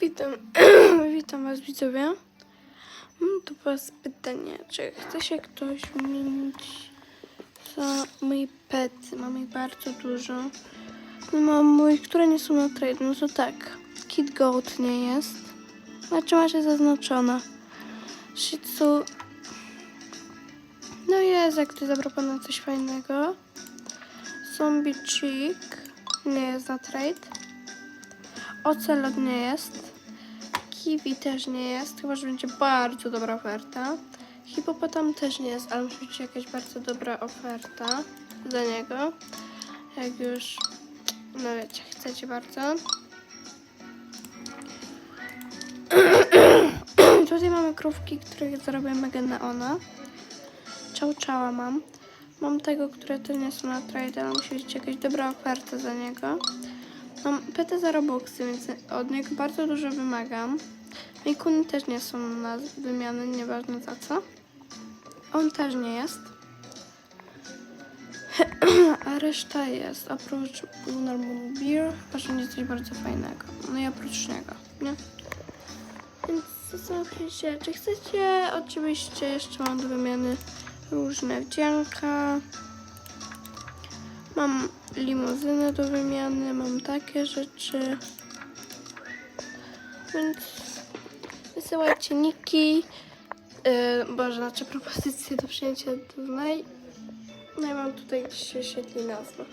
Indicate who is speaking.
Speaker 1: Witam, witam Was widzowie. Mam tu Was pytanie, czy chce się ktoś wymienić za moje pety? Mam ich bardzo dużo. Mam moich, które nie są na trade, no to tak. Kid Goat nie jest. Znaczy macie zaznaczone. Shih Tzu. No jest, jak ty zaproponował coś fajnego. Zombie Chick nie jest na trade. Ocelot nie jest. Kiwi też nie jest, chyba że będzie bardzo dobra oferta. Hipopotam też nie jest, ale musi być jakaś bardzo dobra oferta za niego. Jak już, no wiecie, chcecie bardzo. Tutaj mamy krówki, których zarobię mega neona. Czał czała mam. Mam tego, które też nie są na trade, ale musi być jakaś dobra oferta za niego. Mam PT za Robuxy, więc od niego bardzo dużo wymagam. Mikuni też nie są na wymiany, nieważne za co. On też nie jest. A reszta jest, oprócz Moon Beer, że będzie coś bardzo fajnego. No i oprócz niego, nie? Więc zastanówcie się, czy chcecie, oczywiście jeszcze mam do wymiany różne wdzianka. Mam limuzynę do wymiany, mam takie rzeczy. Więc wysyłajcie niki, yy, boże, znaczy propozycje do przyjęcia do naj... No i mam tutaj gdzieś się świetli nazwa.